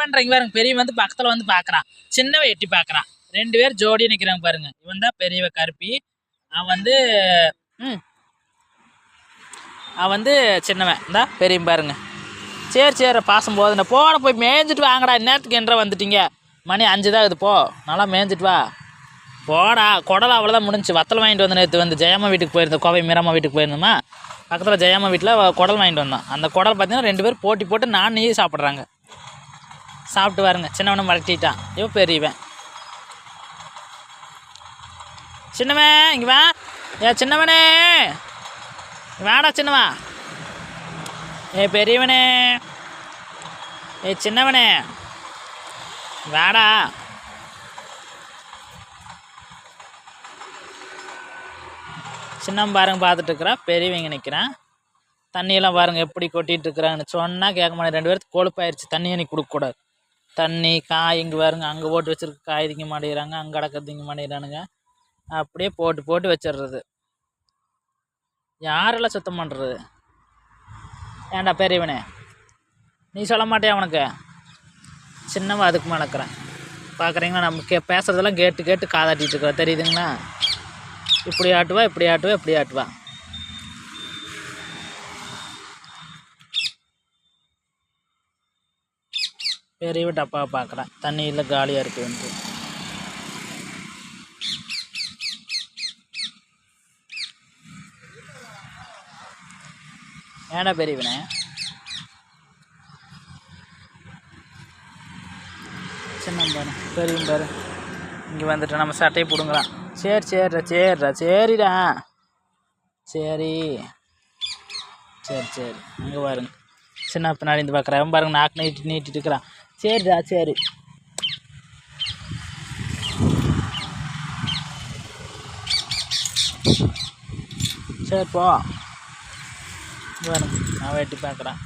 பண்ணுறீங்க பாருங்க. பெரியவன் வந்து பக்கத்தில் வந்து பார்க்குறான் சின்னவ எட்டி பார்க்குறான் ரெண்டு பேர் ஜோடி நிற்கிறாங்க பாருங்க. இவன் தான் பெரியவ கருப்பி. அவன் வந்து ம். அவன் வந்து சின்னவன். இந்தா பெரியவன் பாருங்க. சரி சரி பாசம் போதுண்ணே போட போய் மேய்ஞ்சிட்டு வாங்கடா. நேரத்துக்கு என்ற வந்துட்டீங்க. மணி அஞ்சு தான் இது போ. நல்லா மேய்ஞ்சிட்டு வா. போடா. குடல் அவ்வளோதான் முடிஞ்சு வத்தல் வாங்கிட்டு வந்து நேற்று வந்து ஜெயம்மா வீட்டுக்கு போயிருந்தோம். கோவை மீரம்மா வீட்டுக்கு போயிருந்தோமா? பக்கத்தில் ஜெயம்மா வீட்டில் குடல் வாங்கிட்டு வந்தான். அந்த குடல் பார்த்தீங்கன்னா ரெண்டு பேர் போட்டி போட்டு நான் நீ சாப்பிட்றாங்க. சாப்பிட்டு பாருங்க. சின்னவனை மறட்டிட்டான் இவன் பெரியவன். சின்னவன் இங்கே வா. ஏ சின்னவனே. வேடா சின்னவா. ஏ பெரியவனே. ஏ சின்னவனே. வேடா. சின்னம் பாருங்க பார்த்துட்டு இருக்கிறான் பெரியவங்க நிற்கிறான் தண்ணியெல்லாம் பாருங்க எப்படி கொட்டிட்டு இருக்கிறாங்கன்னு சொன்னால் கேட்க மாட்டேன். ரெண்டு பேருக்கு கொழுப்பாயிருச்சு. தண்ணி எனக்கு கொடுக்கக்கூடாது. தண்ணி காய் இங்கே வருங்க அங்கே போட்டு வச்சிருக்க காய் திங்க மாட்டேங்கிறாங்க அங்கே கிடக்க திங்க மாட்டேங்கிறானுங்க. அப்படியே போட்டு போட்டு வச்சிடுறது. யாரெல்லாம் சுத்தம் பண்ணுறது ஏன்டா பெரியவனே? நீ சொல்ல மாட்டியா அவனுக்கு சின்னவன் அதுக்கு மணக்கிறேன் பார்க்குறீங்களா நம்ம கே பேசுகிறதெல்லாம் கேட்டு கேட்டு காதாட்டிட்டு இருக்கிற தெரியுதுங்களா? இப்படி ஆட்டுவா இப்படி ஆட்டுவா இப்படி ஆட்டுவா. பெரிய டப்பா பார்க்குறேன். தண்ணியில் காலியாக இருக்குன்ட்டு ஏடா பெரியவனே? சின்ன பாரு பெரியவன் பாரு. இங்கே வந்துட்டு நம்ம சட்டையை பிடுங்கலாம். சரி சரிடா சரிடா சரிடா. சரி. சரி சரி. அங்கே பாருங்க. சின்ன பின்னாடி இருந்து பார்க்குறேன். பாருங்க நாக்கு நீட்டி நீட்டிட்டு இருக்கிறான். சரிடா சரி. சரி போ. நான் வெட்டி பார்க்குறேன்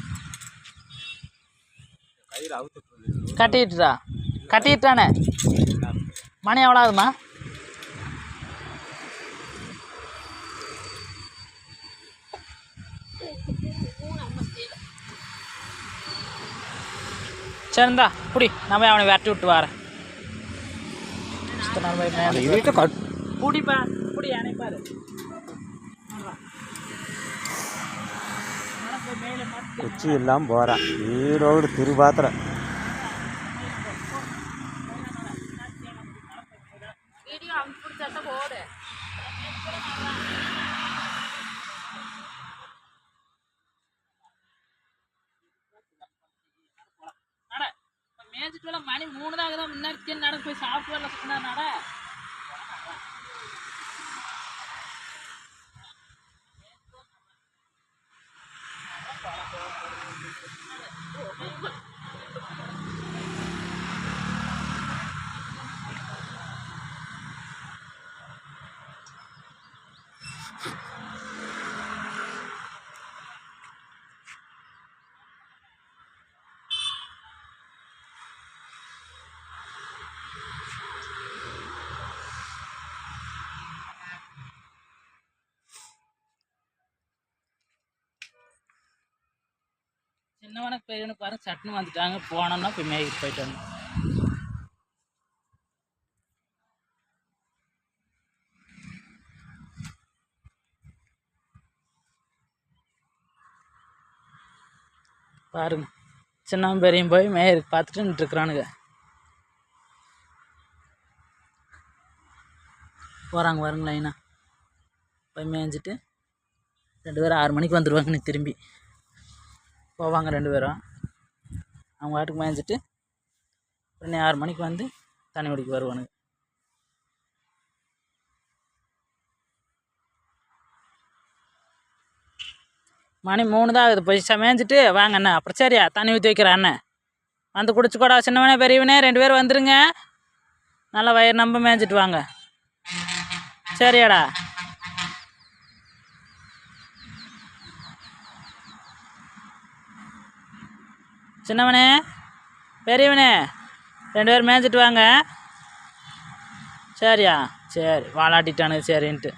கட்டிட்டுடா கட்டிட்டானே மணி எவ்வளோ ஆகுதுமா சரிந்தா புடி. நம்ம அவனை விரட்டி விட்டு வரேன். வீட்டை கட். புடிப்பா புடி யானை பாரு. குச்சி இல்லாமல் போகிறான் ஈரோடு திருபாத்திர வீடியோ அவங்க பிடிச்சா போடு நட மேய்ச்சிட்டு வரலாம் மணி மூணு தான் ஆகுதா முன்னாடி நடந்து போய் சாப்பிட்டு வரல you சின்னவனுக்கு பெரியவனுக்கு பாருங்க சட்டுன்னு வந்துட்டாங்க. போனோம்னா போய் மேய்க்கு போயிட்டாங்க பாருங்க. சின்னவன் பெரியும் போய் மேயருக்கு பார்த்துட்டு நின்றுருக்குறானுங்க போகிறாங்க பாருங்க லைனா போய் மேய்ஞ்சிட்டு ரெண்டு பேரும் ஆறு மணிக்கு வந்துடுவாங்க நீ திரும்பி. போவாங்க ரெண்டு பேரும். அவங்க வாட்டுக்கு மேய்ஞ்சிட்டு உடனே ஆறு மணிக்கு வந்து தண்ணி குடிக்க வருவானுங்க. மணி மூணு தான் ஆகுது. பைசா மேய்ஞ்சிட்டு வாங்க அண்ணா. அப்புறம் சரியா தண்ணி ஊற்றி வைக்கிறேன் அண்ணன் வந்து குடிச்சுக்கூடா சின்னவனே பெரியவனே ரெண்டு பேரும் வந்துருங்க. நல்லா வயிறு நம்ப மேய்ஞ்சிட்டு வாங்க. சரியாடா. சின்னவனே பெரியவனே ரெண்டு பேரும் மேய்ச்சிட்டு வாங்க. சரியா? சரி வாலாட்டிட்டானுங்க சரின்ட்டு.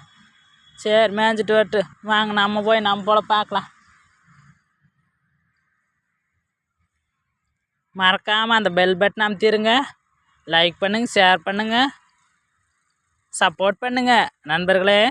சரி மேய்ஞ்சிட்டு வரட்டு. வாங்க நம்ம போய் நம்ம போல் பார்க்கலாம். மறக்காமல் அந்த பெல் பட்டன் அமைத்திருங்க. லைக் பண்ணுங்கள் ஷேர் பண்ணுங்கள் சப்போர்ட் பண்ணுங்கள் நண்பர்களே.